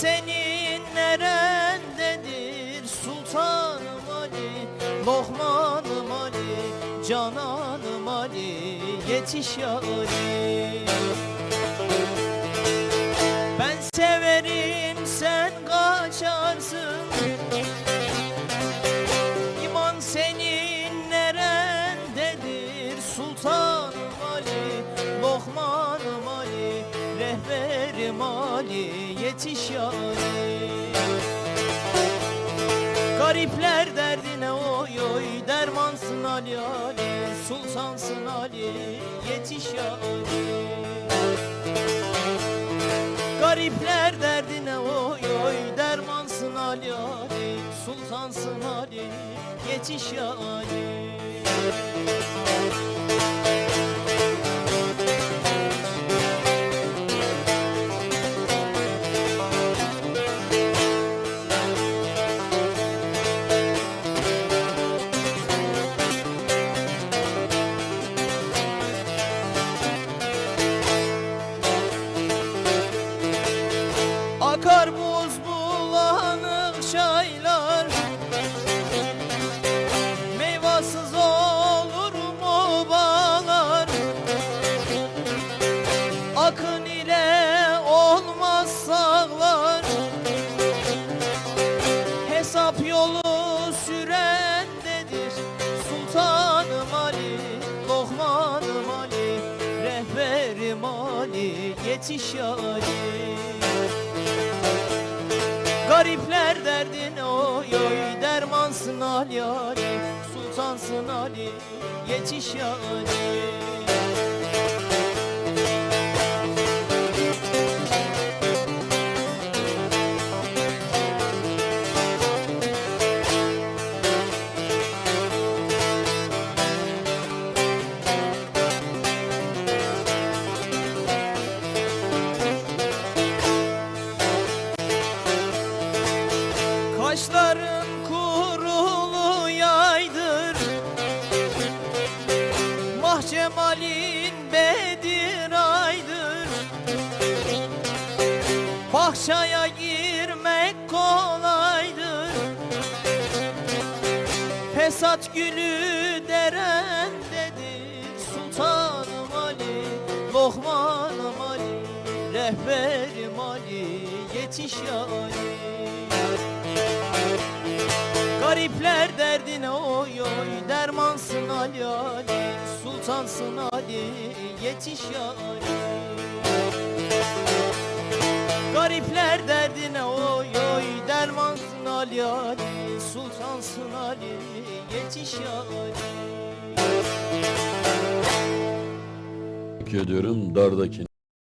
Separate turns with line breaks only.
Senin nerendedir? Sultanım Ali Lohmanım Ali Cananım Ali Yetiş ya Ali. Rehberim Ali Yetiş ya Ali Garipler derdine oy oy Dermansın Ali Ali Sultansın Ali Yetiş ya Ali Garipler derdine oy oy Dermansın Ali Ali Sultansın Ali Yetiş ya çaylar. Meyvasız olur mu bağlar? Akın ile olmaz sağlar. Hesap yolu sürendedir Sultanım Ali, Lokmanım Ali Rehberim Ali, yetiş Ali Garipler derdine oy oy Dermansın Ali Ali Sultansın Ali Yetiş ya Ali Bahçaya girmek kolaydır. Fesat gülü derendedir Sultanım Ali, Lokmanım Ali Rehberim Ali, yetiş ya Ali. Garipler derdine oy oy Dermansın Ali Ali Sultansın Ali Yetiş ya Ali Garipler derdine oy oy Dermansın Ali Ali Sultansın Ali Yetiş Ali
Teşekkür ediyorum. Dardaki